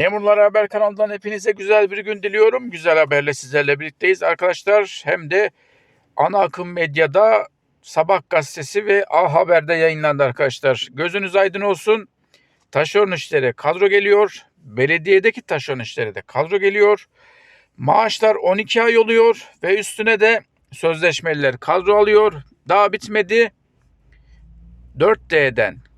Memurlar Haber kanalından hepinize güzel bir gün diliyorum. Güzel haberle sizlerle birlikteyiz arkadaşlar. Hem de ana akım medyada Sabah gazetesi ve A Haber'de yayınlandı arkadaşlar. Gözünüz aydın olsun. Taşeron işlere kadro geliyor. Belediyedeki taşeron işlere de kadro geliyor. Maaşlar 12 ay oluyor ve üstüne de sözleşmeliler kadro alıyor. Daha bitmedi. 4D'den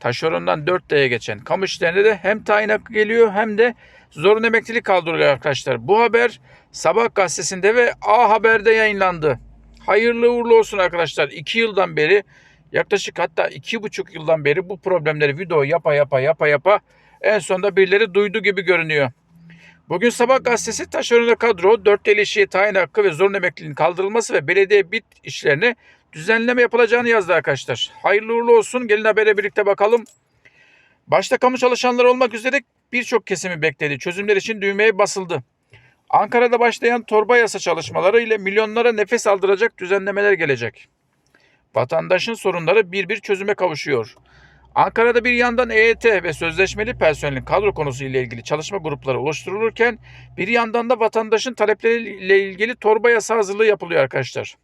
taşerondan 4D'ye geçen kamu işlerinde de hem tayin hakkı geliyor hem de zorunlu emeklilik kaldırılıyor arkadaşlar. Bu haber Sabah gazetesinde ve A Haber'de yayınlandı. Hayırlı uğurlu olsun arkadaşlar. 2 yıldan beri yaklaşık hatta 2,5 yıldan beri bu problemleri video yapa yapa yapa yapa en sonunda birileri duydu gibi görünüyor. Bugün Sabah gazetesi taşeronda kadro, 4 deli işiye tayin hakkı ve zorunlu emekliliğin kaldırılması ve belediye bit işlerine düzenleme yapılacağını yazdı arkadaşlar. Hayırlı uğurlu olsun. Gelin habere birlikte bakalım. Başta kamu çalışanları olmak üzere birçok kesimi bekledi. Çözümler için düğmeye basıldı. Ankara'da başlayan torba yasa çalışmaları ile milyonlara nefes aldıracak düzenlemeler gelecek. Vatandaşın sorunları bir bir çözüme kavuşuyor. Ankara'da bir yandan EYT ve sözleşmeli personelin kadro konusu ile ilgili çalışma grupları oluşturulurken bir yandan da vatandaşın talepleriyle ilgili torba yasa hazırlığı yapılıyor arkadaşlar.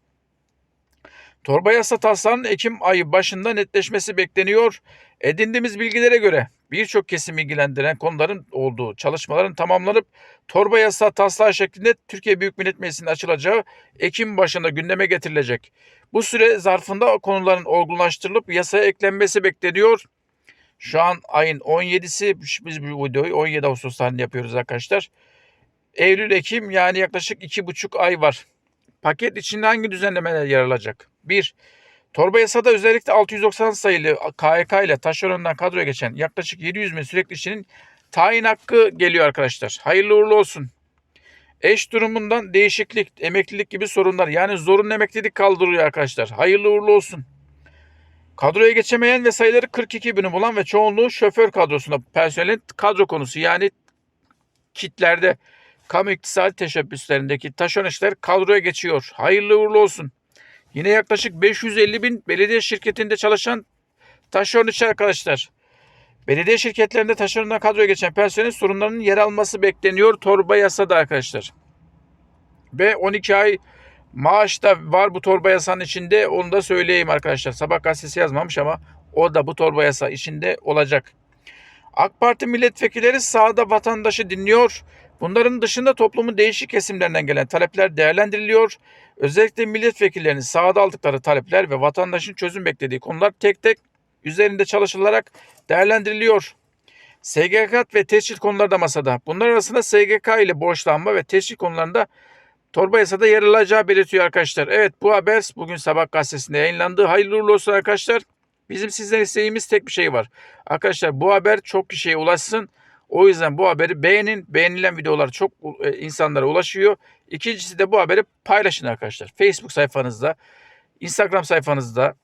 Torba yasa taslağının Ekim ayı başında netleşmesi bekleniyor. Edindiğimiz bilgilere göre birçok kesim ilgilendiren konuların olduğu çalışmaların tamamlanıp torba yasa taslağı şeklinde Türkiye Büyük Millet Meclisi'nde açılacağı Ekim başında gündeme getirilecek. Bu süre zarfında konuların olgunlaştırılıp yasaya eklenmesi bekleniyor. Şu an ayın 17'si biz bu videoyu 17 Ağustos yapıyoruz arkadaşlar. Eylül, Ekim yani yaklaşık 2,5 ay var. Paket içinde hangi düzenlemeler yer alacak? 1. Torba yasada özellikle 690 sayılı KYK ile taşerondan kadroya geçen yaklaşık 700 bin sürekli işçinin tayin hakkı geliyor arkadaşlar. Hayırlı uğurlu olsun. Eş durumundan değişiklik, emeklilik gibi sorunlar yani zorunlu emeklilik kaldırılıyor arkadaşlar. Hayırlı uğurlu olsun. Kadroya geçemeyen ve sayıları 42 bini bulan ve çoğunluğu şoför kadrosunda personelin kadro konusu yani kitlerde kamu iktisadi teşebbüslerindeki taşeron işler kadroya geçiyor. Hayırlı uğurlu olsun. Yine yaklaşık 550 bin belediye şirketinde çalışan taşeron işçi arkadaşlar. Belediye şirketlerinde taşerondan kadroya geçen personelin sorunlarının yer alması bekleniyor torba yasada arkadaşlar. Ve 12 ay maaş da var bu torba yasanın içinde onu da söyleyeyim arkadaşlar. Sabah gazetesi yazmamış ama o da bu torba yasa içinde olacak. AK Parti milletvekilleri sahada vatandaşı dinliyor. Bunların dışında toplumun değişik kesimlerinden gelen talepler değerlendiriliyor. Özellikle milletvekillerinin sahada aldıkları talepler ve vatandaşın çözüm beklediği konular tek tek üzerinde çalışılarak değerlendiriliyor. SGK ve teşhir konuları da masada. Bunlar arasında SGK ile borçlanma ve teşhir konularında torba yasada yer alacağı belirtiyor arkadaşlar. Evet bu haber bugün sabah gazetesinde yayınlandı. Hayırlı olsun arkadaşlar. Bizim sizden istediğimiz tek bir şey var. Arkadaşlar bu haber çok kişiye ulaşsın. O yüzden bu haberi beğenin. Beğenilen videolar çok e, insanlara ulaşıyor. İkincisi de bu haberi paylaşın arkadaşlar. Facebook sayfanızda, Instagram sayfanızda,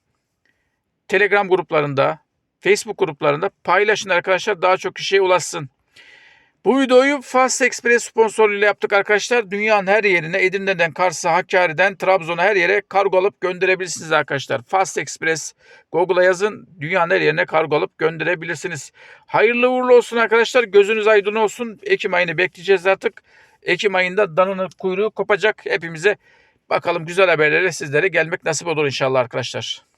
Telegram gruplarında, Facebook gruplarında paylaşın arkadaşlar. Daha çok kişiye ulaşsın. Bu videoyu Fast Express sponsorluğuyla yaptık arkadaşlar. Dünyanın her yerine Edirne'den, Kars'a, Hakkari'den, Trabzon'a her yere kargo alıp gönderebilirsiniz arkadaşlar. Fast Express Google'a yazın. Dünyanın her yerine kargo alıp gönderebilirsiniz. Hayırlı uğurlu olsun arkadaşlar. Gözünüz aydın olsun. Ekim ayını bekleyeceğiz artık. Ekim ayında danının kuyruğu kopacak hepimize. Bakalım güzel haberlere sizlere gelmek nasip olur inşallah arkadaşlar.